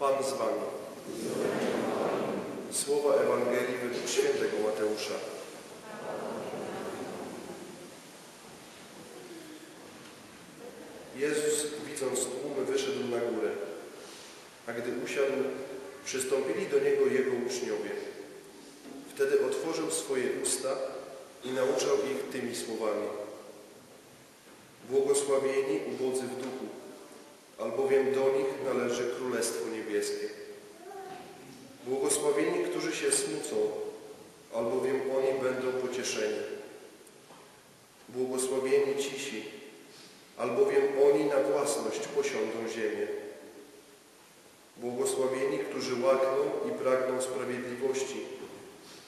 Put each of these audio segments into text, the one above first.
Pan z wami. Słowa Ewangelii według świętego Mateusza. Jezus, widząc tłumy, wyszedł na górę, a gdy usiadł, przystąpili do Niego Jego uczniowie. Wtedy otworzył swoje usta i nauczał ich tymi słowami. Błogosławieni ubodzy w duchu, albowiem do nich należy Królestwo Niebieskie. Błogosławieni, którzy się smucą, albowiem oni będą pocieszeni. Błogosławieni cisi, albowiem oni na własność posiądą ziemię. Błogosławieni, którzy łakną i pragną sprawiedliwości,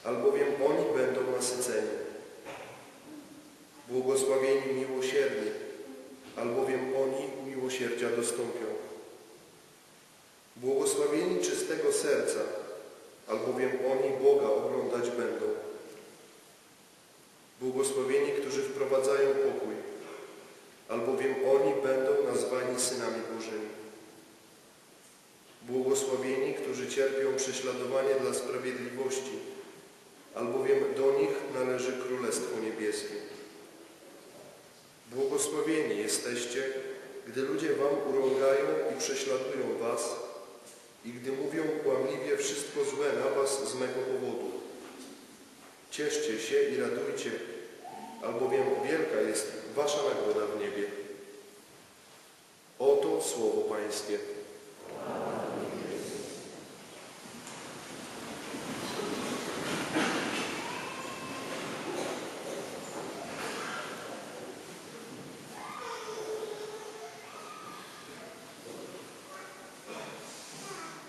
albowiem oni będą nasyceni. Błogosławieni miłosierni, albowiem oni miłosierdzia dostąpią. Błogosławieni czystego serca, albowiem oni Boga oglądać będą. Błogosławieni, którzy wprowadzają pokój, albowiem oni będą nazwani synami Bożymi. Błogosławieni, którzy cierpią prześladowanie dla sprawiedliwości, albowiem do nich należy Królestwo Niebieskie. Błogosławieni jesteście, gdy ludzie wam urągają i prześladują was i gdy mówią kłamliwie wszystko złe na was z mego powodu. Cieszcie się i radujcie, albowiem wielka jest wasza nagroda w niebie. Oto słowo Pańskie.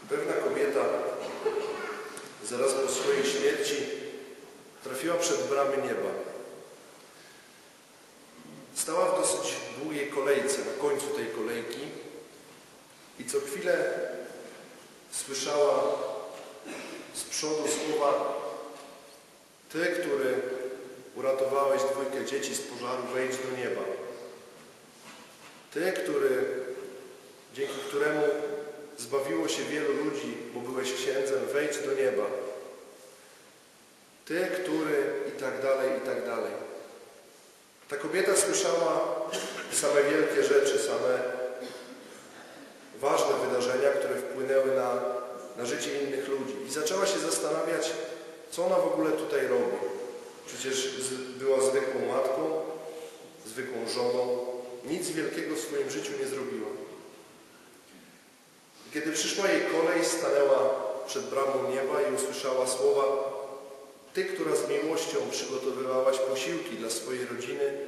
Pewna kobieta zaraz po swojej śmierci trafiła przed bramy nieba. Stała w dosyć długiej kolejce, na końcu tej kolejki i co chwilę słyszała z przodu słowa Ty, który uratowałeś dwójkę dzieci z pożaru, wejdź do nieba. Ty, który, dzięki któremu zbawiło się wielu ludzi, bo byłeś księdzem, wejdź do nieba. Ty, który i tak dalej, i tak dalej. Ta kobieta słyszała same wielkie rzeczy, same ważne wydarzenia, które wpłynęły na, na życie innych ludzi. I zaczęła się zastanawiać, co ona w ogóle tutaj robi. Przecież była zwykłą matką, zwykłą żoną. Nic wielkiego w swoim życiu nie zrobiła. Kiedy przyszła jej kolej, stanęła przed bramą nieba i usłyszała słowa Ty, która z miłością przygotowywałaś posiłki dla swojej rodziny,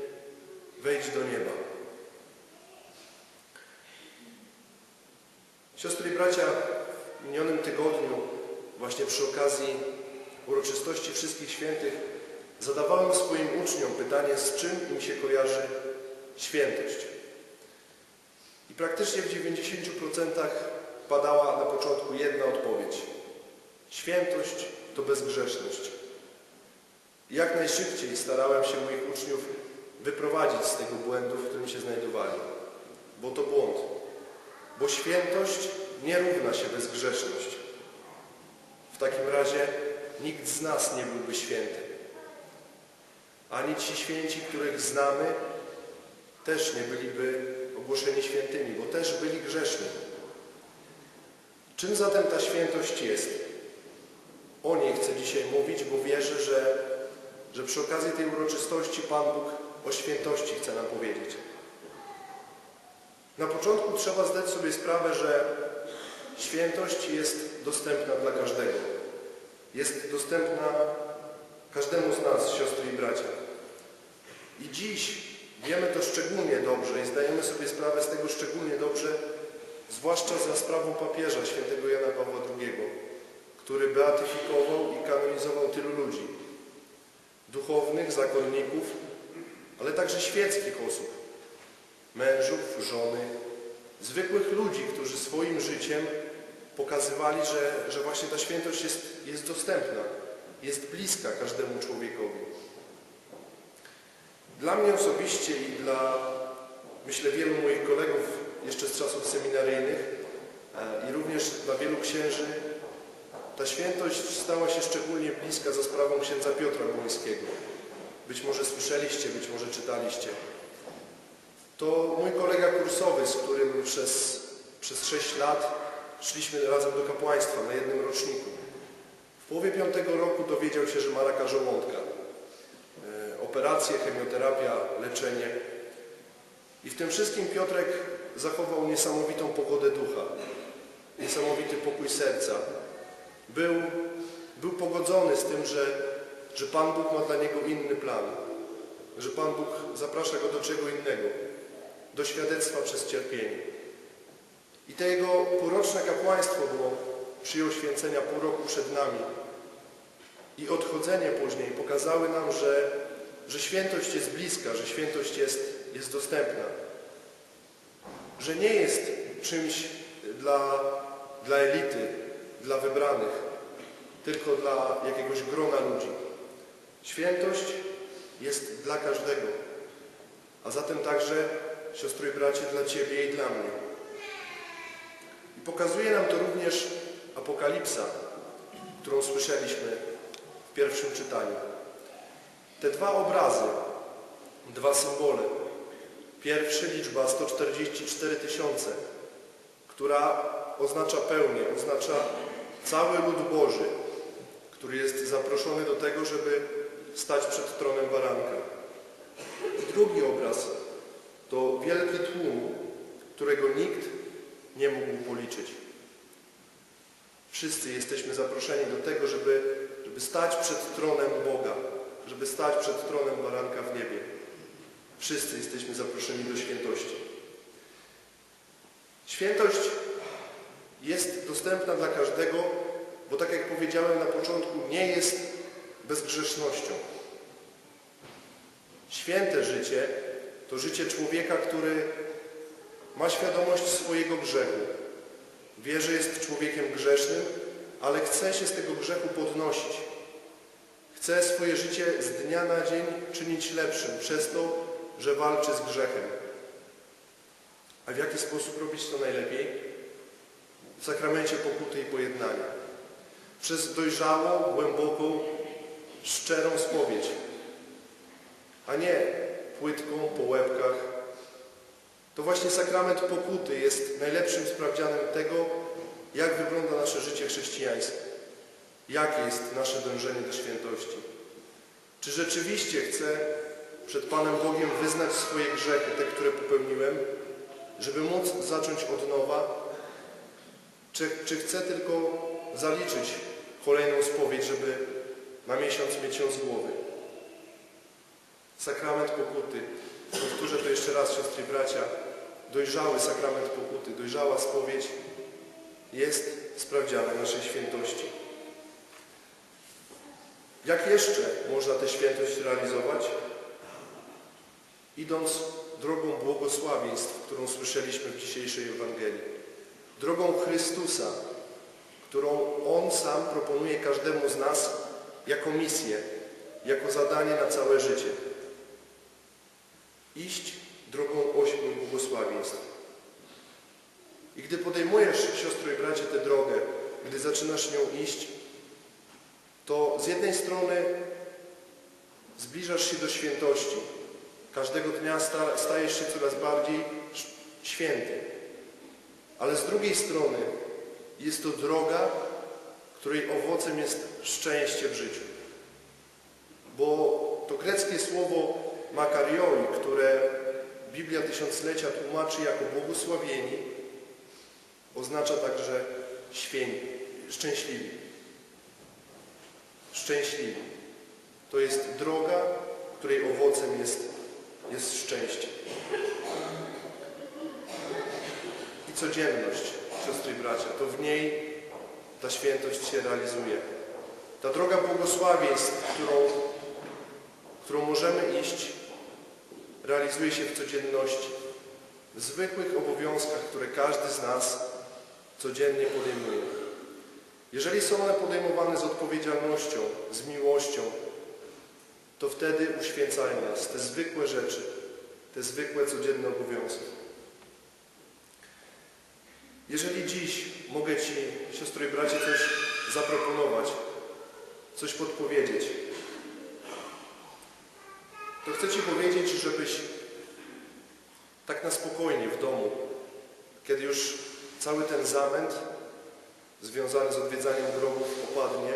wejdź do nieba. Siostry i bracia, w minionym tygodniu, właśnie przy okazji uroczystości Wszystkich Świętych, zadawałem swoim uczniom pytanie, z czym im się kojarzy świętość. I praktycznie w 90% padała na początku jedna odpowiedź. Świętość to bezgrzeszność. Jak najszybciej starałem się moich uczniów wyprowadzić z tego błędu, w którym się znajdowali. Bo to błąd. Bo świętość nie równa się bezgrzeszność. W takim razie nikt z nas nie byłby święty. Ani ci święci, których znamy, też nie byliby ogłoszeni świętymi, bo też byli grzeszni. Czym zatem ta świętość jest? O niej chcę dzisiaj mówić, bo wierzę, że, że przy okazji tej uroczystości Pan Bóg o świętości chce nam powiedzieć. Na początku trzeba zdać sobie sprawę, że świętość jest dostępna dla każdego. Jest dostępna każdemu z nas, siostry i bracia. I dziś wiemy to szczególnie dobrze i zdajemy sobie sprawę z tego szczególnie dobrze, zwłaszcza za sprawą papieża świętego Jana Pawła II, który beatyfikował i kanonizował tylu ludzi, duchownych, zakonników, ale także świeckich osób, mężów, żony, zwykłych ludzi, którzy swoim życiem pokazywali, że, że właśnie ta świętość jest, jest dostępna, jest bliska każdemu człowiekowi. Dla mnie osobiście i dla, myślę, wielu moich kolegów jeszcze z czasów seminaryjnych, e, i również dla wielu księży ta świętość stała się szczególnie bliska za sprawą księdza Piotra Błońskiego. Być może słyszeliście, być może czytaliście. To mój kolega kursowy, z którym przez, przez 6 lat szliśmy razem do kapłaństwa na jednym roczniku. W połowie piątego roku dowiedział się, że ma raka żołądka. E, Operacje, chemioterapia, leczenie. I w tym wszystkim Piotrek zachował niesamowitą pogodę ducha, niesamowity pokój serca. Był, był pogodzony z tym, że, że Pan Bóg ma dla niego inny plan, że Pan Bóg zaprasza go do czego innego, do świadectwa przez cierpienie. I te jego półroczne kapłaństwo, bo przyjął święcenia pół roku przed nami i odchodzenie później pokazały nam, że, że świętość jest bliska, że świętość jest, jest dostępna. Że nie jest czymś dla, dla elity, dla wybranych, tylko dla jakiegoś grona ludzi. Świętość jest dla każdego, a zatem także, siostry i bracie, dla Ciebie i dla mnie. I pokazuje nam to również Apokalipsa, którą słyszeliśmy w pierwszym czytaniu. Te dwa obrazy, dwa symbole. Pierwszy liczba 144 tysiące, która oznacza pełnię, oznacza cały lud Boży, który jest zaproszony do tego, żeby stać przed tronem baranka. I drugi obraz to wielki tłum, którego nikt nie mógł policzyć. Wszyscy jesteśmy zaproszeni do tego, żeby, żeby stać przed tronem Boga, żeby stać przed tronem baranka w niebie. Wszyscy jesteśmy zaproszeni do świętości. Świętość jest dostępna dla każdego, bo tak jak powiedziałem na początku, nie jest bezgrzesznością. Święte życie to życie człowieka, który ma świadomość swojego grzechu. Wie, że jest człowiekiem grzesznym, ale chce się z tego grzechu podnosić. Chce swoje życie z dnia na dzień czynić lepszym przez to, że walczy z grzechem. A w jaki sposób robić to najlepiej? W sakramencie pokuty i pojednania. Przez dojrzałą, głęboką, szczerą spowiedź, a nie płytką po łebkach. To właśnie sakrament pokuty jest najlepszym sprawdzianem tego, jak wygląda nasze życie chrześcijańskie. Jakie jest nasze dążenie do świętości. Czy rzeczywiście chcę przed Panem Bogiem wyznać swoje grzechy, te, które popełniłem, żeby móc zacząć od nowa? Czy, czy chcę tylko zaliczyć kolejną spowiedź, żeby na miesiąc mieć ją z głowy? Sakrament pokuty. Powtórzę to jeszcze raz, siostry i bracia. Dojrzały sakrament pokuty, dojrzała spowiedź jest sprawdzianem naszej świętości. Jak jeszcze można tę świętość realizować? Idąc drogą błogosławieństw, którą słyszeliśmy w dzisiejszej Ewangelii. Drogą Chrystusa, którą On sam proponuje każdemu z nas jako misję, jako zadanie na całe życie. Iść drogą ośmiu błogosławieństw. I gdy podejmujesz, siostro i bracie, tę drogę, gdy zaczynasz nią iść, to z jednej strony zbliżasz się do świętości. Każdego dnia stajesz się coraz bardziej święty. Ale z drugiej strony jest to droga, której owocem jest szczęście w życiu. Bo to greckie słowo makarioi, które Biblia Tysiąclecia tłumaczy jako błogosławieni, oznacza także święci, szczęśliwi. Szczęśliwi. To jest droga, której owocem jest, jest szczęście. Codzienność, siostry i bracia, to w niej ta świętość się realizuje. Ta droga błogosławieństw, którą, którą możemy iść, realizuje się w codzienności, w zwykłych obowiązkach, które każdy z nas codziennie podejmuje. Jeżeli są one podejmowane z odpowiedzialnością, z miłością, to wtedy uświęcają nas te zwykłe rzeczy, te zwykłe, codzienne obowiązki. Jeżeli dziś mogę Ci, siostro i bracie, coś zaproponować, coś podpowiedzieć, to chcę Ci powiedzieć, żebyś tak na spokojnie w domu, kiedy już cały ten zamęt związany z odwiedzaniem grobów opadnie,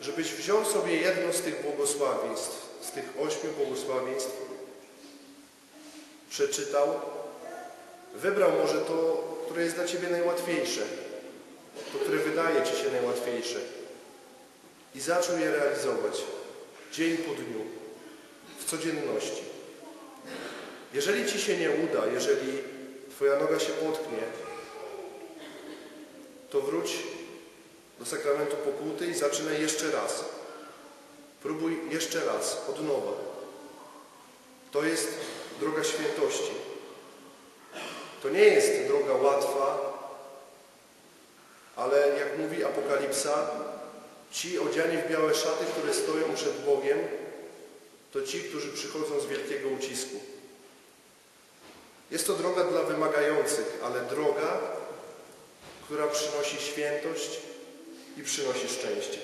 żebyś wziął sobie jedno z tych błogosławieństw, z tych ośmiu błogosławieństw, przeczytał, wybrał może to, które jest dla Ciebie najłatwiejsze, to, które wydaje Ci się najłatwiejsze i zaczął je realizować dzień po dniu, w codzienności. Jeżeli Ci się nie uda, jeżeli Twoja noga się potknie, to wróć do sakramentu pokuty i zaczynaj jeszcze raz. Próbuj jeszcze raz, od nowa. To jest droga świętości. To nie jest droga łatwa, ale jak mówi Apokalipsa, ci odziani w białe szaty, które stoją przed Bogiem, to ci, którzy przychodzą z wielkiego ucisku. Jest to droga dla wymagających, ale droga, która przynosi świętość i przynosi szczęście.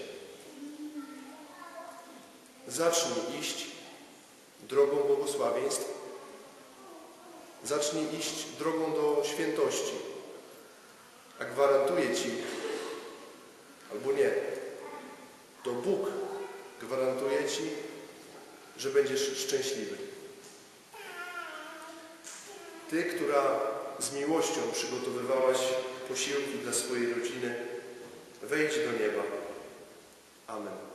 Zacznij iść drogą błogosławieństw, zacznij iść drogą do świętości, a gwarantuję Ci, albo nie, to Bóg gwarantuje Ci, że będziesz szczęśliwy. Ty, która z miłością przygotowywałaś posiłki dla swojej rodziny, wejdź do nieba. Amen.